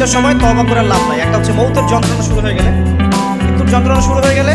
দুইটা সময় তবা করার লাভ নাই। একটা হচ্ছে মৌতের যন্ত্রণা শুরু হয়ে গেলে। মৃত্যুর যন্ত্রণা শুরু হয়ে গেলে